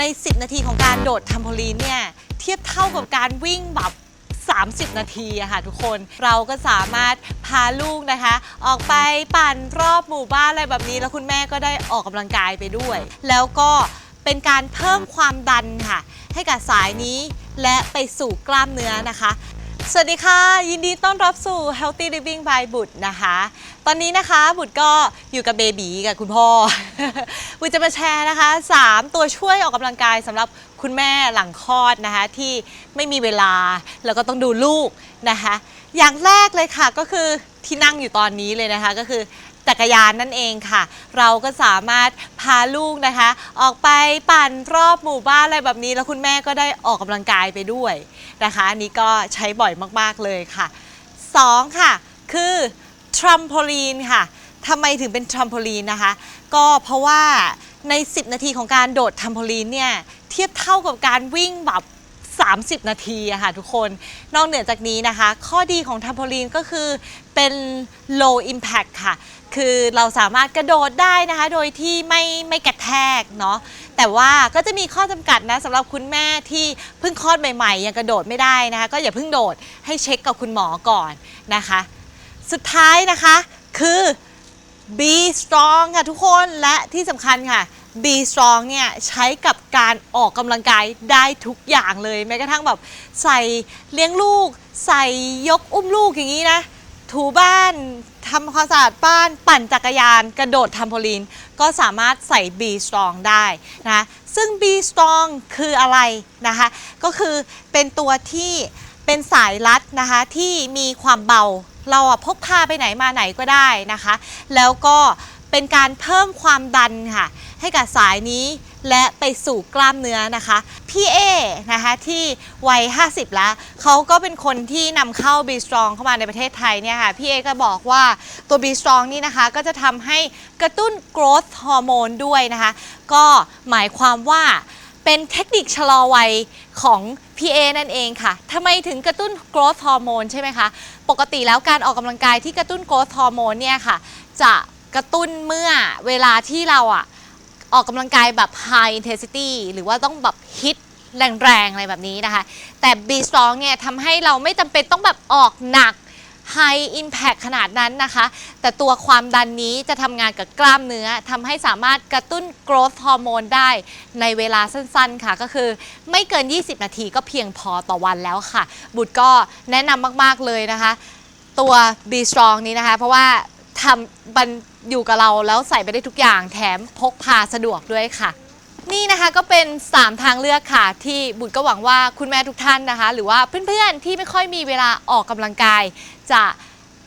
ใน 10 นาทีของการโดดทัมโพลีนเนี่ย เทียบเท่ากับการวิ่งแบบ30 นาทีอะค่ะทุกคนเราก็สามารถพาลูกนะคะ ออกไปปั่นรอบหมู่บ้านอะไรแบบนี้ แล้วคุณแม่ก็ได้ออกกำลังกายไปด้วย แล้วก็เป็นการเพิ่มความดันค่ะ ให้กับสายนี้และไปสู่กล้ามเนื้อนะคะ สวัสดีค่ะ ยินดีต้อนรับสู่ Healthy Living by บุตรนะคะ ตอนนี้นะคะบุตรก็อยู่กับเบบีกับคุณพ่อ บุตรจะมาแชร์นะคะ 3 ตัวช่วยออกกำลังกายสำหรับคุณแม่หลังคลอดนะคะ ที่ไม่มีเวลาแล้วก็ต้องดูลูกนะคะ อย่างแรกเลยค่ะก็คือ ที่นั่งอยู่ตอนนี้เลยนะคะก็คือจักรยานนั่นเองค่ะ เราก็สามารถพาลูกนะคะ ออกไปปั่นรอบหมู่บ้านอะไรแบบนี้ แล้วคุณแม่ก็ได้ออกกำลังกายไปด้วยนะคะ อันนี้ก็ใช้บ่อยมากๆเลยค่ะ2ค่ะ คือทรัมโพลีนค่ะทำไมถึงเป็นทรัมโพลีนนะคะ ก็เพราะว่าใน 10 นาทีของการโดดทรัมโพลีนเนี่ย เทียบเท่ากับการวิ่งแบบ 30 นาทีอะค่ะทุกคน นอกเหนือจากนี้นะคะ ข้อดีของทัมโพลีนก็คือเป็น low impact ค่ะ คือเราสามารถกระโดดได้นะคะ โดยที่ไม่ไม่กระแทกเนาะ แต่ว่าก็จะมีข้อจำกัดนะสำหรับคุณแม่ที่เพิ่งคลอดใหม่ ๆ ยังกระโดดไม่ได้นะคะ ก็อย่าเพิ่งโดดให้เช็คกับคุณหมอก่อนนะคะ สุดท้ายนะคะคือ Be strong ค่ะทุกคนและที่สำคัญค่ะ B strong เนี่ยใช้กับการออกกำลังกายได้ทุกอย่างเลย แม้กระทั่งแบบใส่เลี้ยงลูก ใส่ยกอุ้มลูกอย่างนี้นะ ถูบ้านทำความสะอาดบ้านปั่นจักรยาน กระโดดทำโพลีน ก็สามารถใส่ B strong ได้นะซึ่ง B strong คืออะไรนะคะ ก็คือเป็นตัวที่เป็นสายรัดนะคะที่มีความเบาเราพกพาไปไหนมาไหนก็ได้นะคะ แล้วก็เป็นการเพิ่มความดันค่ะ ให้กับสายนี้ และไปสู่กล้ามเนื้อนะคะ พี่เอนะคะที่วัย 50 แล้วเขาก็เป็นคนที่นำเข้า B Strong เข้ามาในประเทศไทยเนี่ยค่ะ พี่เอก็บอกว่าตัว B Strong นี่นะคะ ก็จะทำให้กระตุ้น growth hormone ด้วยนะคะ ก็หมายความว่าเป็นเทคนิคชะลอวัยของ PA นั่นเองค่ะ ทำไมถึงกระตุ้น growth hormone ใช่ไหมคะ ปกติแล้วการออกกำลังกายที่กระตุ้น growth hormone เนี่ยค่ะ จะกระตุ้นเมื่อเวลาที่เราอะ ออกกำลังกายแบบ high intensity หรือว่าต้องแบบฮิตแรงๆ อะไรแบบนี้นะคะ แต่ B strong เนี่ยทำให้เราไม่จำเป็นต้องแบบออกหนัก High Impact ขนาดนั้นนะคะ แต่ตัวความดันนี้จะทำงานกับกล้ามเนื้อทำให้สามารถกระตุ้น growth hormone ได้ในเวลาสั้นๆค่ะ ก็คือไม่เกิน 20 นาทีก็เพียงพอต่อวันแล้วค่ะ บุตรก็แนะนำมากๆเลยนะคะ ตัว B Strong นี้นะคะ เพราะว่า ทำมันอยู่กับเราแล้วใส่ไปได้ทุกอย่างแถมพกพาสะดวกด้วยค่ะ นี่นะคะก็เป็น 3 ทางเลือกค่ะ ที่บุตรก็หวังว่าคุณแม่ทุกท่านนะคะ หรือว่าเพื่อนๆที่ไม่ค่อยมีเวลาออกกำลังกาย จะ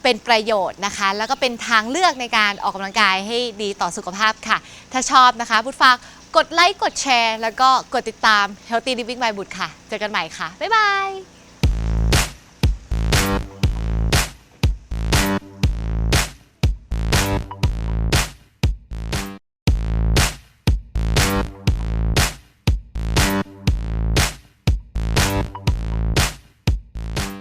เป็นประโยชน์นะคะ แล้วก็เป็นทางเลือกในการออกกำลังกายให้ดีต่อสุขภาพค่ะ ถ้าชอบนะคะบุตรฝากกดไลค์กดแชร์ แล้วก็กดติดตาม Healthy Living by บุตรค่ะ เจอกันใหม่ค่ะ บ๊ายบาย